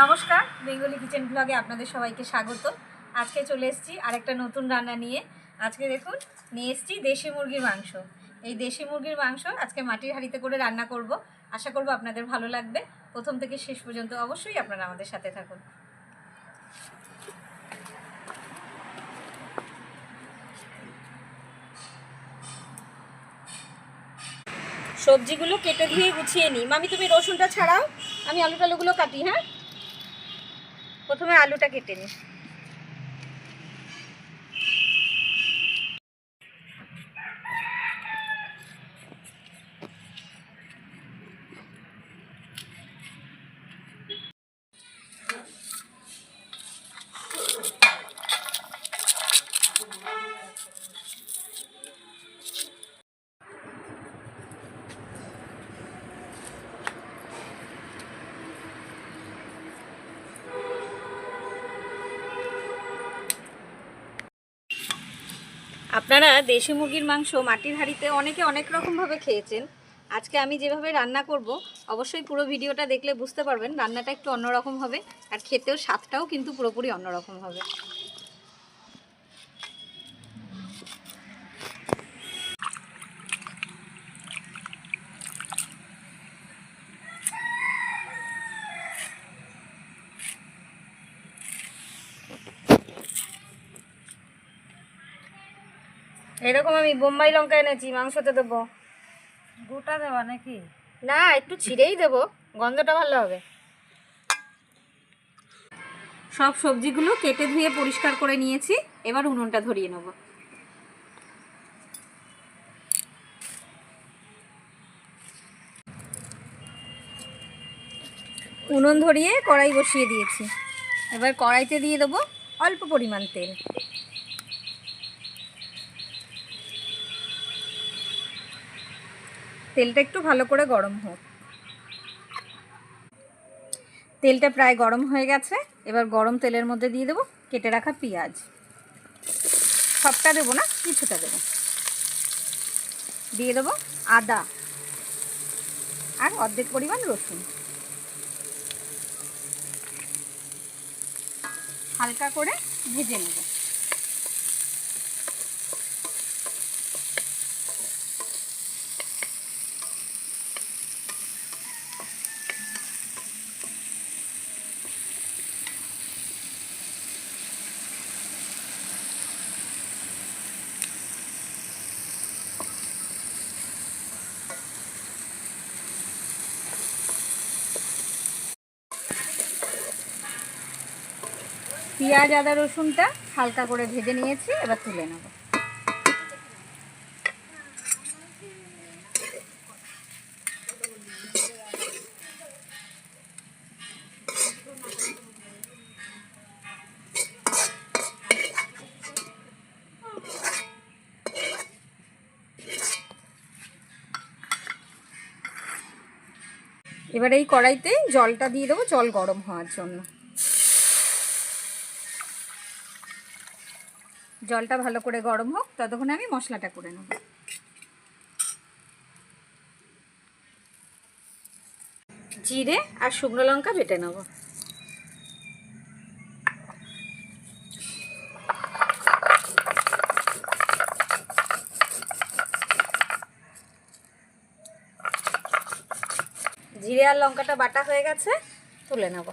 নমস্কার, Bengali kitchen ব্লগে আপনাদের সবাইকে স্বাগত। আজকে চলে এসেছি আরেকটা নতুন রান্না নিয়ে। আজকে দেখুন, নিয়ে এসেছি দেশি মুরগির মাংস। এই দেশি মুরগির মাংস আজকে মাটির হাঁড়িতে করে রান্না করব। আশা করব আপনাদের ভালো লাগবে। প্রথম থেকে শেষ পর্যন্ত অবশ্যই আপনারা আমাদের সাথে থাকুন। সবজিগুলো কেটে ধুয়ে গুছিয়ে নিই। মামি, তুমি রসুনটা ছাড়াও। আমি আলু টালুগুলো কাটি হ্যাঁ? প্রথমে আলুটা কেটে নিই। আপনারা দেশি মুরগির মাংস মাটির হাঁড়িতে অনেকে অনেক রকমভাবে খেয়েছেন। আজকে আমি যেভাবে রান্না করব, অবশ্যই পুরো ভিডিওটা দেখলে বুঝতে পারবেন রান্নাটা একটু অন্যরকম হবে আর খেতেও স্বাদটাও কিন্তু পুরোপুরি অন্যরকম হবে। এরকম আমি বোম্বাই লঙ্কা এনেছি মাংসতে দেবো। গোটা দেওয়া নাকি? না একটু ছিঁড়েই দেবো গন্ধটা ভালো হবে। সব সবজিগুলো কেটে ধুয়ে পরিষ্কার করে নিয়েছি এবার উনুনটা ধরিয়ে নেব। উনুন ধরিয়ে কড়াই বসিয়ে দিয়েছি। এবার কড়াইতে দিয়ে দেবো অল্প পরিমাণ তেল। তেলটা একটু ভালো করে গরম হোক। তেলটা প্রায় গরম হয়ে গেছে। এবার গরম তেলের মধ্যে দিয়ে দেবো কেটে রাখা পেঁয়াজ। সবটা দেবো না, কিছুটা দেবো। দিয়ে দেবো আদা আর অর্ধেক পরিমাণ রসুন। হালকা করে ভেজে নেব। পেঁয়াজ, আদা, রসুনটা হালকা করে ভেজে নিয়েছি, এবার তুলে নেব। এবার এই কড়াইতে জলটা দিয়ে দেবো, জল গরম হওয়ার জন্য। জলটা ভালো করে গরম হোক, ততক্ষণ আমি মশলাটা করে নেব। জিরে আর শুকনো লঙ্কা বেটে নেব। জিরে আর লঙ্কাটা বাটা হয়ে গেছে, তুলে নেব।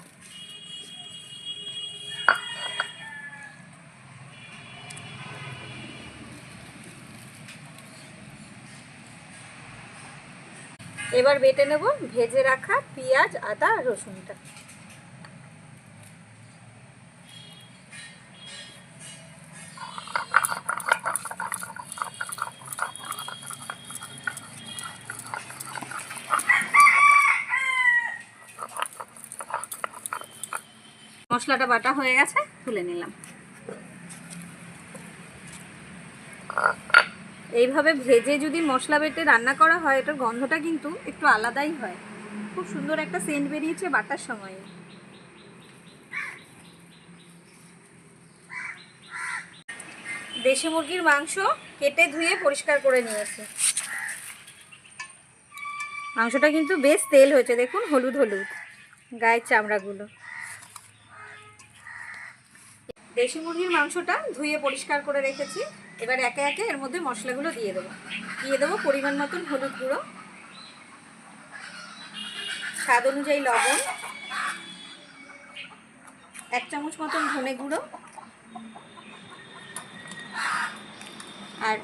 এবার বেটে নেব ভেজে রাখা পেঁয়াজ আদা রসুনটা। মশলাটা বাটা হয়ে গেছে তুলে নিলাম। এইভাবে ভেজে যদি মশলা বেটে রান্না করা হয়, এটার গন্ধটা কিন্তু একটু আলাদাই হয়। খুব সুন্দর একটা সেন্ট বেরিয়েছে বাটার সময়ে। দেশি মুরগির মাংস কেটে ধুয়ে পরিষ্কার করে নিয়েছে। মাংসটা কিন্তু বেশ তেল হয়েছে, দেখুন, হলুদ হলুদ, গায়ের চামড়াগুলো। দেশি মুরগির মাংসটা ধুয়ে পরিষ্কার করে রেখেছি। এবার একে একে এর মধ্যে মশলাগুলো দিয়ে দেবো। দিয়ে দেবো পরিমাণ মতন হলুদ গুঁড়ো। স্বাদ অনুযায়ী লবণ। এক চামচ মতন ধনে গুঁড়ো। আর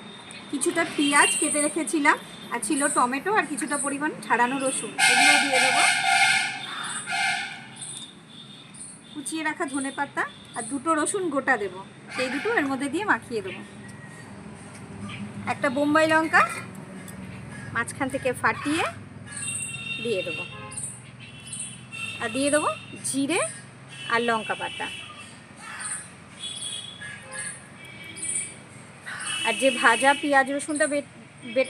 কিছুটা পেঁয়াজ কেটে রেখেছিলাম, আর ছিল টমেটো আর কিছুটা পরিমাণ ছাড়ানো রসুন এগুলো দিয়ে দেবো। কুচিয়ে রাখা ধনে পাতা, আর দুটো রসুন গোটা দেবো। সেই দুটো এর মধ্যে দিয়ে মাখিয়ে দেবো। একটা বোম্বাই লঙ্কা মাঝখান থেকে ফাটিয়ে দিয়ে দেবো। আর দিয়ে দেবো জিরে আর লঙ্কা পাতা আর যে ভাজা পেঁয়াজ রসুনটা বেট-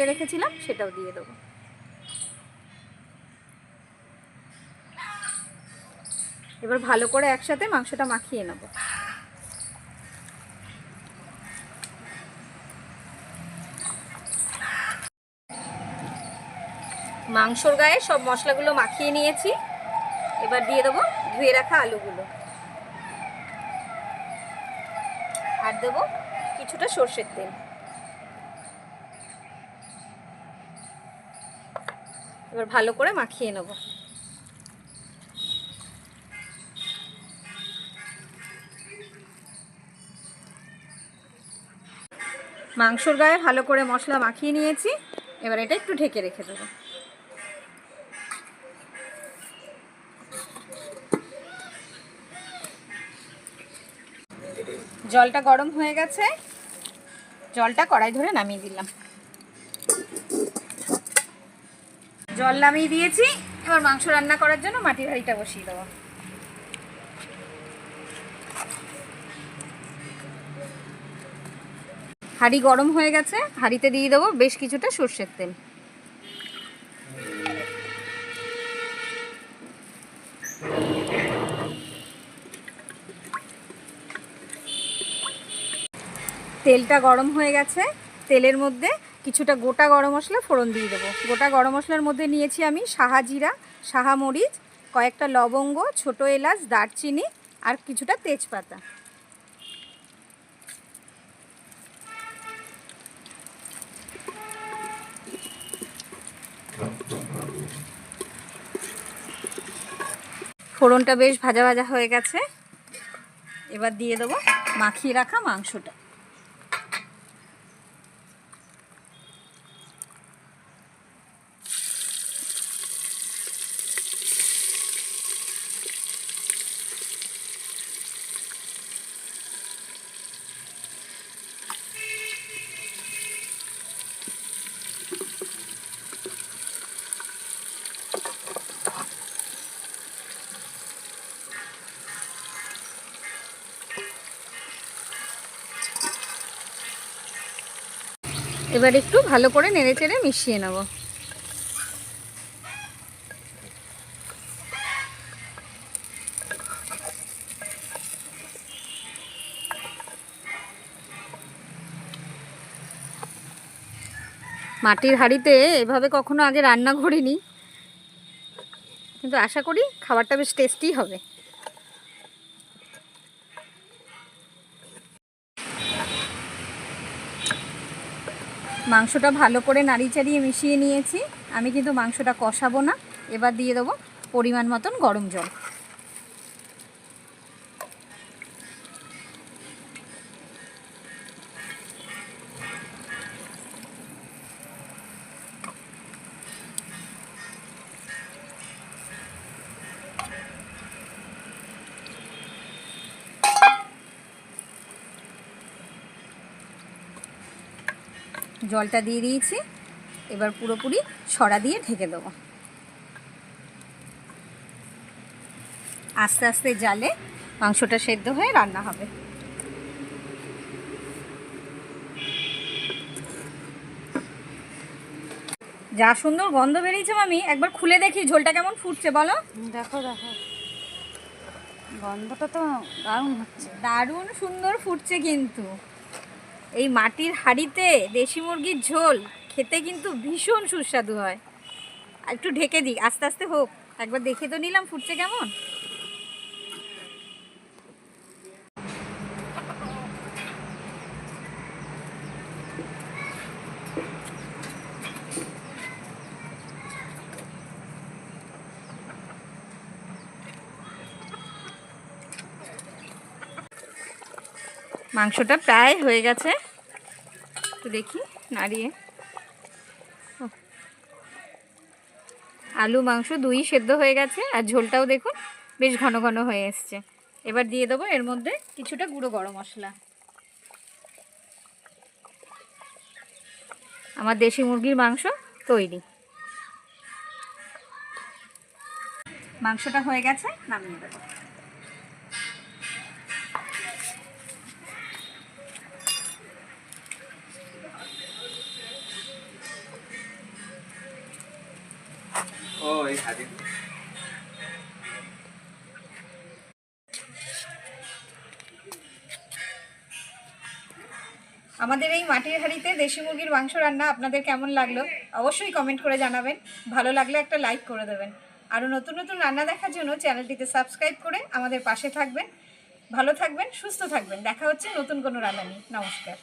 রেখেছিলাম সেটাও দিয়ে দেবো। এবার ভালো করে একসাথে মাংসটা মাখিয়ে নেব। মাংসর গায়ে সব মশলাগুলো মাখিয়ে নিয়েছি। এবার দিয়ে দেবো ধুয়ে রাখা আলুগুলো। আর দেবো কিছুটা সর্ষের তেল। এবার ভালো করে মাখিয়ে নেব। মাংসর গায়ে ভালো করে মশলা মাখিয়ে নিয়েছি। এবার এটা একটু ঢেকে রেখে দেবো। জলটা গরম হয়ে গেছে। জলটা কড়াই ধরে নামিয়ে দিলাম। জল নামিয়ে দিয়েছি। এবার মাংস রান্না করার জন্য মাটির হাঁড়িটা বসিয়ে দেবো। হাঁড়ি গরম হয়ে গেছে। হাঁড়িতে দিয়ে দেবো বেশ কিছুটা সর্ষের তেল। তেলটা গরম হয়ে গেছে, তেলের মধ্যে কিছুটা গোটা গরম মশলা ফোড়ন দিয়ে দেবো। গোটা গরম মশলার মধ্যে নিয়েছি আমি সাহা জিরা, সাহা মরিচ, কয়েকটা লবঙ্গ, ছোট এলাচ, দারচিনি আর কিছুটা তেজপাতা। ফোড়নটা বেশ ভাজা ভাজা হয়ে গেছে। এবার দিয়ে দেবো মাখিয়ে রাখা মাংসটা। এবার একটু ভালো করে নেড়ে চেড়ে মিশিয়ে নেব। মাটির হাঁড়িতে এভাবে কখনো আগে রান্না করিনি। কিন্তু আশা করি খাবারটা বেশ টেস্টি হবে। মাংসটা ভালো করে নাড়ি চাড়িয়ে মিশিয়ে নিয়েছি। আমি কিন্তু মাংসটা কষাবো না। এবার দিয়ে দেবো পরিমাণ মতন গরম জল। জলটা দিয়ে দিয়েছি। এবার পুরোপুরি ছড়া দিয়ে ঢেকে দেবো। আস্তে আস্তে জালে মাংসটা সেদ্ধ হয়ে রান্না হবে। যা সুন্দর গন্ধ বেরিয়েছে মামি একবার খুলে দেখি ঝোলটা কেমন ফুটছে বলো। দেখো দেখো। গন্ধটা তো দারুণ হচ্ছে। দারুণ সুন্দর ফুটছে কিন্তু। এই মাটির হাঁড়িতে দেশি মুরগির ঝোল খেতে কিন্তু ভীষণ সুস্বাদু হয়। একটু ঢেকে দিই, আস্তে আস্তে হোক। একবার দেখে তো নিলাম ফুটছে কেমন। মাংসটা প্রায় হয়ে গেছে। তো দেখি, নাড়িয়ে। আলু, মাংস দুই সেদ্ধ হয়ে গেছে, আর ঝোলটাও দেখুন বেশ ঘন ঘন হয়ে এসছে। এবার দিয়ে দেবো এর মধ্যে কিছুটা গুঁড়ো গরম মশলা। আমার দেশি মুরগির মাংস তৈরি। মাংসটা হয়ে গেছে, নামিয়ে দেবো। আমাদের এই মাটির হাঁড়িতে দেশি মুরগির মাংস রান্না আপনাদের কেমন লাগল? অবশ্যই কমেন্ট করে জানাবেন। ভালো লাগলে একটা লাইক করে দেবেন। আরও নতুন নতুন রান্না দেখার জন্য চ্যানেলটিতে সাবস্ক্রাইব করে আমাদের পাশে থাকবেন। ভালো থাকবেন, সুস্থ থাকবেন। দেখা হচ্ছে নতুন কোনো রান্না নিয়ে। নমস্কার।